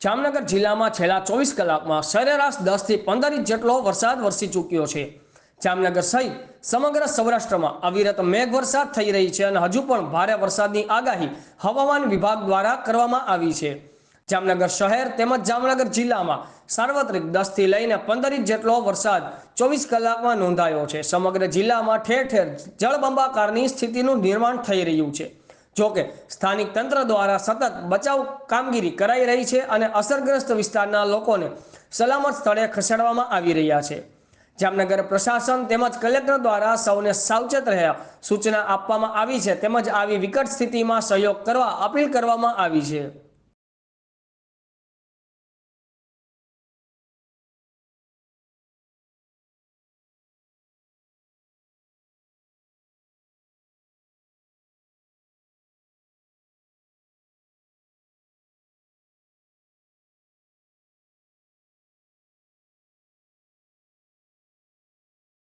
જામનગર જિલ્લામાં છેલ્લા ચોવીસ કલાકમાં સરેરાશ દસથી પંદર ઇંચ જેટલો વરસાદ વરસી ચૂક્યો છે. જામનગર સહિત સમગ્ર સૌરાષ્ટ્રમાં અવિરત મેઘ વરસાદ થઈ રહી છે અને હજુ પણ ભારે વરસાદની આગાહી હવામાન વિભાગ દ્વારા કરવામાં આવી છે. જામનગર શહેર તેમજ જામનગર જિલ્લામાં સાર્વત્રિક દસથી લઈને પંદર ઇંચ જેટલો વરસાદ ચોવીસ કલાકમાં નોંધાયો છે. સમગ્ર જિલ્લામાં ઠેર ઠેર જળબંબાકારની સ્થિતિનું નિર્માણ થઈ રહ્યું છે. જોકે સ્થાનિક તંત્ર દ્વારા સતત બચાવ કામગીરી કરાઈ રહી છે અને અસરગ્રસ્ત વિસ્તારના લોકોને સલામત સ્થળે ખસેડવામાં આવી રહ્યા છે. જામનગર પ્રશાસન તેમજ કલેક્ટર દ્વારા સૌને સાવચેત રહ્યા સૂચના આપવામાં આવી છે તેમજ આવી વિકટ સ્થિતિમાં સહયોગ કરવા અપીલ કરવામાં આવી છે.